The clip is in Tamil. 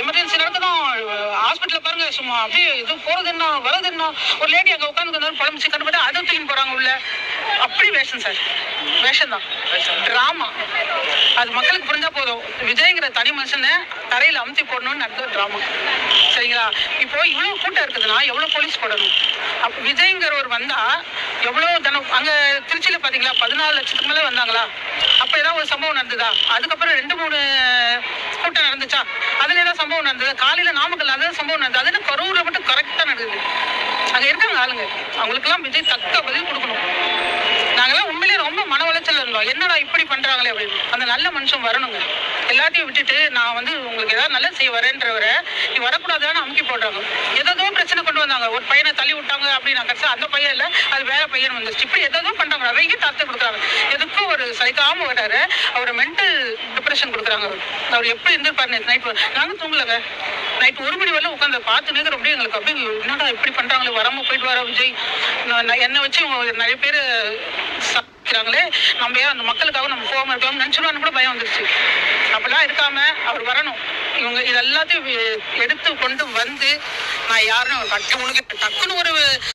எமர்ஜென்சி நடக்கணும் ஹாஸ்பிட்டல் பாருங்க சும்மா அப்படியே இது போறது என்ன வரது என்ன ஒரு லேடி அங்க உட்காந்து புலம்பிச்சு கண்டுபிட்டு அதை தூக்கி போறாங்க உள்ள. அப்படி வேஷம் சார் வேஷம் தான். டிராமா அது மக்களுக்கு புரிஞ்சா போதும். விஜய்ங்கிற தனி மனுஷனை தரையில அமுத்தி போடணும்னு நடந்தது டிராமா சரிங்களா? இப்போ இவ்வளவு கூட்டம் இருக்குதுன்னா எவ்வளவு போலீஸ் போடணும்? அப் விஜய்ங்கிறவர் வந்தா எவ்வளவு தனம் அங்க திருச்சியில பாத்தீங்களா பதினாலு லட்சத்துக்கு மேல வந்தாங்களா? அப்ப ஏதாவது ஒரு சம்பவம் நடந்ததா? அதுக்கப்புறம் ரெண்டு மூணு கூட்டம் நடந்துச்சா? அதுல ஏதாவது சம்பவம் நடந்தது? காலையில நாமக்கல் அதாவது சம்பவம் நடந்தது. அதுல கரூர்ல மட்டும் கரெக்டா நடக்குது அங்க இருக்காங்க ஆளுங்க. அவங்களுக்கெல்லாம் விஜய் தக்க பதில் கொடுக்கணும். நாங்கெல்லாம் உண்மையிலேயே ரொம்ப மன உளைச்சல் இருந்தோம். என்னடா இப்படி பண்றாங்களே அப்படின்னு. அந்த நல்ல மனுஷன் வரணுங்க. எல்லாத்தையும் விட்டுட்டு நான் வந்து உங்களுக்கு ஏதாவது நல்லது செய்ய வரேன்றவரை நீ வரக்கூடாதுன்னு அமுக்கி போடுறாங்க. வந்தாங்க ஒரு பையனை தள்ளி விட்டாங்க அப்படின்னு கடைசி அந்த பையன் இல்லை அது வேற பையன் வந்துச்சு இப்படி ஏதோ பண்றாங்க. நிறைய தாத்தை கொடுக்குறாங்க. எதுக்கும் ஒரு சைக்காம வராரு. அவர் மென்டல் டிப்ரெஷன் கொடுக்குறாங்க அவர். அவர் எப்படி இருந்திருப்பாரு நேற்று நைட் நாங்க தூங்கலங்க. நைட் ஒரு மணி வரல உட்காந்து பார்த்து நேரம் அப்படியே எங்களுக்கு அப்படியே என்னடா இப்படி பண்றாங்களே? வராம போயிட்டு வர விஜய். என்னை வச்சு நிறைய பேர் சாப்பிட்றாங்களே நம்ம அந்த மக்களுக்காக நம்ம போகாம இருக்காம நினைச்சிருவான்னு கூட பயம் வந்துருச்சு. அப்படிலாம் இருக்காம அவர் வரணும். இவங்க இது எல்லாத்தையும் எடுத்து கொண்டு வந்து நான் யாருன்னு கட்ட உனக்கு டக்குன்னு ஒரு